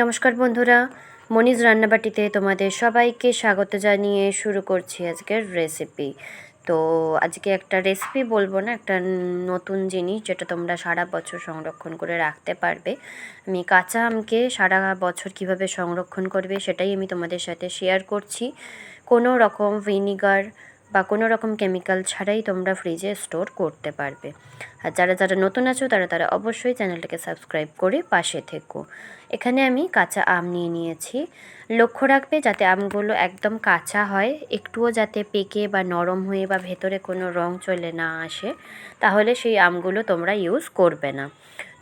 নমস্কার বন্ধুরা, মনিজ রান্নাবাটিতে তোমাদের সবাইকে স্বাগত জানিয়ে শুরু করছি আজকের রেসিপি তো আজকে একটা রেসিপি বলব না, একটা নতুন জিনিস যেটা তোমরা সারা বছর সংরক্ষণ করে রাখতে পারবে। আমি কাঁচা আমকে সারা বছর কীভাবে সংরক্ষণ করবে সেটাই আমি তোমাদের সাথে শেয়ার করছি। কোনো রকম ভিনিগার কোনো রকম কেমিক্যাল ছাড়াই তোমরা ফ্রিজে স্টোর করতে পারবে। আর যারা যারা নতুন আছো, তারা তারা অবশ্যই চ্যানেলটাকে সাবস্ক্রাইব করে পাশে থেকো। এখানে আমি কাঁচা আম নিয়ে নিয়েছি। লক্ষ্য রাখবে যাতে আমগুলো একদম কাঁচা হয়, একটুও যাতে পেকে বা নরম হয়ে বা ভেতরে কোনো রং চলে না আসে, তাহলে সেই আমগুলো তোমরা ইউজ করবে না।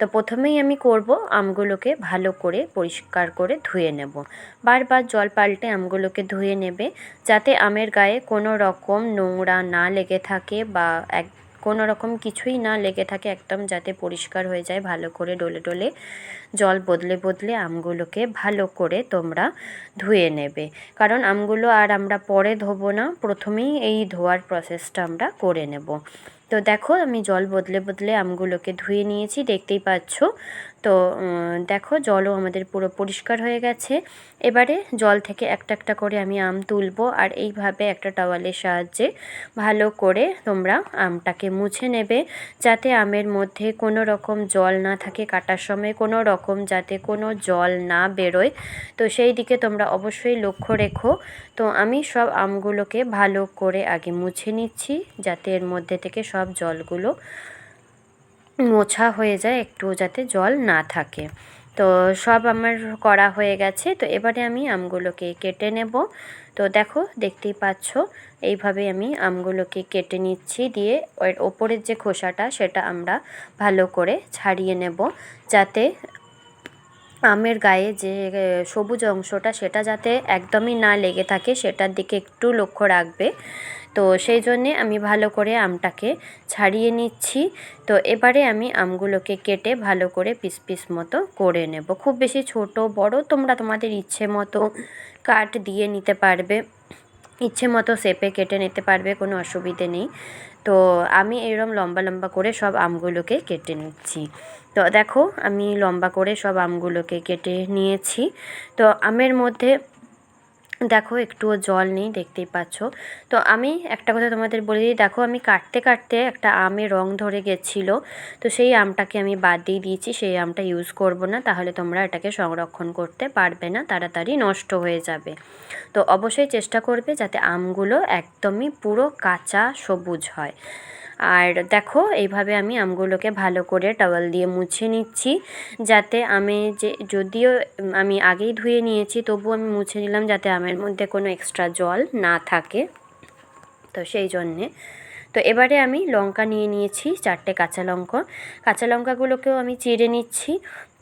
তো প্রথমেই আমি করব আমগুলোকে ভালো করে পরিষ্কার করে ধুয়ে নেব। বারবার জল পাল্টে আমগুলোকে ধুয়ে নেবে যাতে আমের গায়ে কোনো রকম নোংরা না লেগে থাকে বা এক, কোনো রকম কিছুই না লেগে থাকে একদম যাতে পরিষ্কার হয়ে যায়। ভালো করে ডলে ডলে জল বদলে বদলে আমগুলোকে ভালো করে তোমরা ধুয়ে নেবে। কারণ আমগুলো আর আমরা পরে ধোবো না, প্রথমেই এই ধোয়ার প্রসেসটা আমরা করে নেব। তো দেখো আমি জল বদলে বদলে আমগুলোকে ধুয়ে নিয়েছি দেখতেই পাচ্ছ। তো দেখো জলও আমাদের পুরো পরিষ্কার হয়ে গেছে। এবারে জল থেকে একটা একটা করে আমি আম তুলবো আর এইভাবে একটা টাওয়ালের সাহায্যে ভালো করে তোমরা আমটাকে মুছে নেবে যাতে আমের মধ্যে কোনো রকম জল না থাকে কাটার সময়, কোনো রকম যাতে কোনো জল না বেরোয়। তো সেই দিকে তোমরা অবশ্যই লক্ষ্য রেখো। তো আমি সব আমগুলোকে ভালো করে আগে মুছে নিচ্ছি যাতে এর মধ্যে থেকে সব জলগুলো মোছা হয়ে যায় একটুও যাতে জল না থাকে। তো সব আমার করা হয়ে গেছে। তো এবারে আমি আমগুলোকে কেটে নেব। তো দেখো, দেখতেই পাচ্ছ, এইভাবে আমি আমগুলোকে কেটে নিচ্ছি দিয়ে ওর ওপরের যে খোসাটা, সেটা আমরা ভালো করে ছাড়িয়ে নেব। যাতে আমের গায়ে যে সবুজ অংশটা, সেটা যাতে একদমই না লেগে থাকে, সেটার দিকে একটু লক্ষ্য রাখবে। তো সেই জন্যে আমি ভালো করে আমটাকে ছাড়িয়ে নিচ্ছি। তো এবারে আমি আমগুলোকে কেটে ভালো করে পিস পিস মতো করে নেব। খুব বেশি ছোট, বড় তোমরা তোমাদের ইচ্ছে মতো কাট দিয়ে নিতে পারবে। ইচ্ছে মতো শেপে কেটে নিতে পারবে, কোনো অসুবিধে নেই। তো আমি এরম লম্বা লম্বা করে সব আমগুলোকে কেটে নিচ্ছি। তো দেখো আমি লম্বা করে সব আমগুলোকে কেটে নিয়েছি। তো আমের মধ্যে দেখো, একটুও জল নেই, দেখতেই পাচ্ছ। তো আমি একটা কথা তোমাদের বলে দিই, দেখো, আমি কাটতে কাটতে একটা আমে রং ধরে গেছিল, তো সেই আমটাকে আমি বাদ দিয়ে দিয়েছি, সেই আমটা ইউজ করব না, তাহলে তোমরা এটাকে সংরক্ষণ করতে পারবে না, তাড়াতাড়ি নষ্ট হয়ে যাবে। তো অবশ্যই চেষ্টা করবে যাতে আমগুলো একদমই পুরো কাঁচা সবুজ হয়। আর দেখো, এইভাবে আমি আমগুলোকে ভালো করে টাওয়াল দিয়ে মুছে নিচ্ছি, যাতে আমি যে, যদিও আমি আগেই ধুয়ে নিয়েছি তবু আমি মুছে নিলাম যাতে আমের মধ্যে কোনো এক্সট্রা জল না থাকে। তো সেই জন্যে তো এবারে আমি লঙ্কা নিয়ে নিয়েছি চারটে কাঁচা লঙ্কা। কাঁচা লঙ্কাগুলোকেও আমি চিড়ে নিচ্ছি।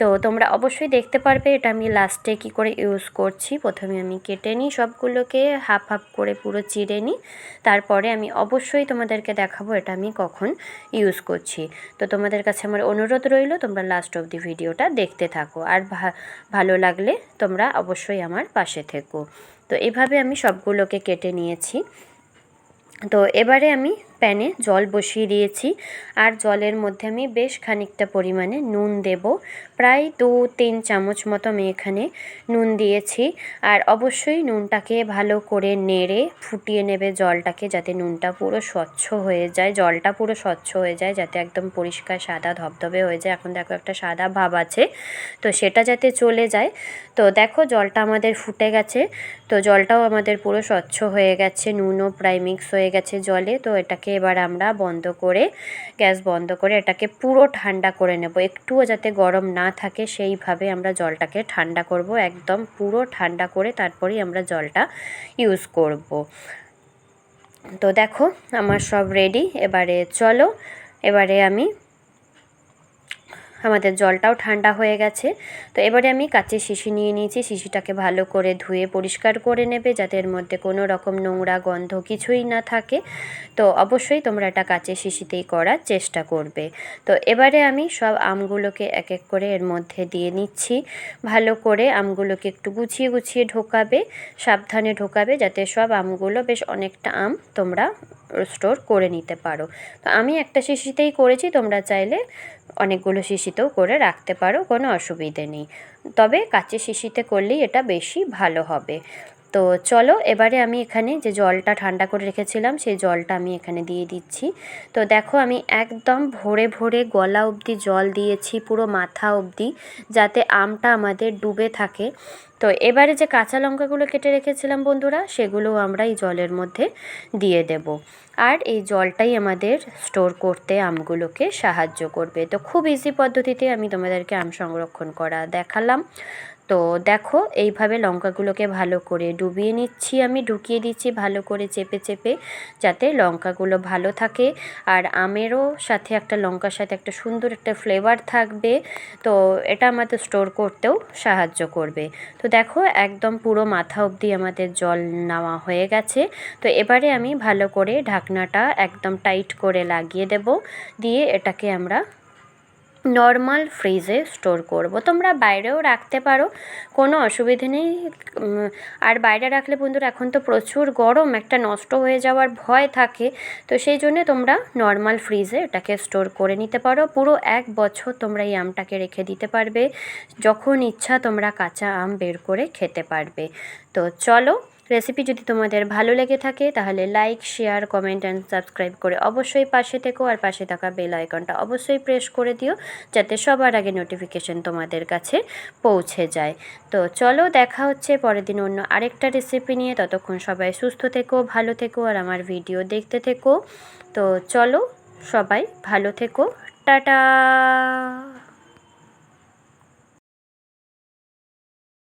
তো তোমরা অবশ্যই দেখতে পারবে এটা আমি লাস্টে কি করে ইউজ করছি। প্রথমে আমি কেটে নিই সবগুলোকে, হাফ হাফ করে পুরো চিড়ে নিই। তারপরে আমি অবশ্যই তোমাদেরকে দেখাবো এটা আমি কখন ইউজ করছি। তো তোমাদের কাছে আমার অনুরোধ রইল, তোমরা লাস্ট অব দি ভিডিওটা দেখতে থাকো। আর ভালো লাগলে তোমরা অবশ্যই আমার পাশে থেকো। তো এভাবে আমি সবগুলোকে কেটে নিয়েছি। তো এবারে আমি প্যানে জল বসিয়ে দিয়েছি। আর জলের মধ্যে আমি বেশ খানিকটা পরিমাণে নুন দেব। প্রায় দু তিন চামচ মতো আমি এখানে নুন দিয়েছি। আর অবশ্যই নুনটাকে ভালো করে নেড়ে ফুটিয়ে নেবে জলটাকে যাতে নুনটা পুরো স্বচ্ছ হয়ে যায়, জলটা পুরো স্বচ্ছ হয়ে যায়, যাতে একদম পরিষ্কার, সাদা, ধবধবে হয়ে যায়। এখন দেখো একটা সাদা ভাব আছে, তো সেটা যাতে চলে যায়। তো দেখো জলটা আমাদের ফুটে গেছে, তো জলটাও আমাদের পুরো স্বচ্ছ হয়ে গেছে, নুনও প্রায় মিক্স হয়ে গেছে জলে। তো এটাকে এবার আমরা বন্ধ করে, গ্যাস বন্ধ করে এটাকে পুরো ঠান্ডা করে নেব। একটুও যাতে গরম না থাকে, সেইভাবে আমরা জলটাকে ঠান্ডা করব। একদম পুরো ঠান্ডা করে তারপরেই আমরা জলটা ইউজ করব। তো দেখো, আমার সব রেডি এবারে চলো, এবারে আমি আমাদের জলটাও ঠান্ডা হয়ে গেছে। তো এবারে আমি কাচের শিশি নিয়ে নিয়েছি, শিশিটাকে ভালো করে ধুয়ে পরিষ্কার করে নেবে যাতে এর মধ্যে কোনো রকম নোংরা গন্ধ কিছুই না থাকে। তো অবশ্যই তোমরা এটা কাচের শিশিতেই করার চেষ্টা করবে। তো এবারে আমি সব আমগুলোকে এক এক করে এর মধ্যে দিয়ে নিচ্ছি। ভালো করে আমগুলোকে একটু গুছিয়ে গুছিয়ে ঢোকাবে, সাবধানে ঢোকাবে যাতে সব আমগুলো বেশ অনেকটা আম তোমরা স্টোর করে নিতে পারো। তো আমি একটা শিশিতেই করেছি, তোমরা চাইলে অনেকগুলো শিশিতেও করে রাখতে পারো, কোনো অসুবিধে নেই। তবে কাঁচে শিশিতে করলেই এটা বেশি ভালো হবে। তো চলো, এবারে আমি এখানে যে জলটা ঠান্ডা করে রেখেছিলাম, সেই জলটা আমি এখানে দিয়ে দিচ্ছি। তো দেখো, আমি একদম ভরে ভরে গলা অবধি জল দিয়েছি, পুরো মাথা অবধি, যাতে আমটা আমাদের ডুবে থাকে। তো এবারে যে কাঁচা লঙ্কাগুলো কেটে রেখেছিলাম বন্ধুরা, সেগুলোও আমরা এই জলের মধ্যে দিয়ে দেব। আর এই জলটাই আমাদের স্টোর করতে আমগুলোকে সাহায্য করবে। তো খুব ইজি পদ্ধতিতে আমি তোমাদেরকে আম সংরক্ষণ করা দেখালাম। তো দেখো, এইভাবে লঙ্কাগুলোকে ভালো করে ডুবিয়ে নিচ্ছি আমি, ঢুকিয়ে দিচ্ছি ভালো করে চেপে চেপে, যাতে লঙ্কাগুলো ভালো থাকে। আর আমেরও সাথে একটা লঙ্কার সাথে একটা সুন্দর একটা ফ্লেভার থাকবে। তো এটা আমাদের স্টোর করতেও সাহায্য করবে। তো দেখো, একদম পুরো মাথা অবধি আমাদের জল নেওয়া হয়ে গেছে। তো এবারে আমি ভালো করে ঢাকনাটা একদম টাইট করে লাগিয়ে দেব। দিয়ে এটাকে আমরা নর্মাল ফ্রিজে স্টোর করব। তোমরা বাইরেও রাখতে পারো, কোনো অসুবিধে নেই। আর বাইরে রাখলে বন্ধুরা, এখন তো প্রচুর গরম, একটা নষ্ট হয়ে যাওয়ার ভয় থাকে। তো সেই জন্যে তোমরা নর্মাল ফ্রিজে এটাকে স্টোর করে নিতে পারো। পুরো এক বছর তোমরা এই আমটাকে রেখে দিতে পারবে। যখন ইচ্ছা তোমরা কাঁচা আম বের করে খেতে পারবে। তো চলো রেসিপি যদি তোমাদের ভালো লেগে থাকে, তাহলে like share comment and subscribe করে অবশ্যই পাশে থেকো আর পাশে থাকা বেল আইকনটা অবশ্যই প্রেস করে দিও, যাতে সবার আগে নোটিফিকেশন তোমাদের কাছে পৌঁছে যায়। তো চলো দেখা হচ্ছে পরের দিন অন্য আরেকটা রেসিপি নিয়ে। ততক্ষণ সবাই সুস্থ থেকো, ভালো থেকো আর আমার ভিডিও দেখতে থেকো। তো চলো সবাই ভালো থেকো। টাটা!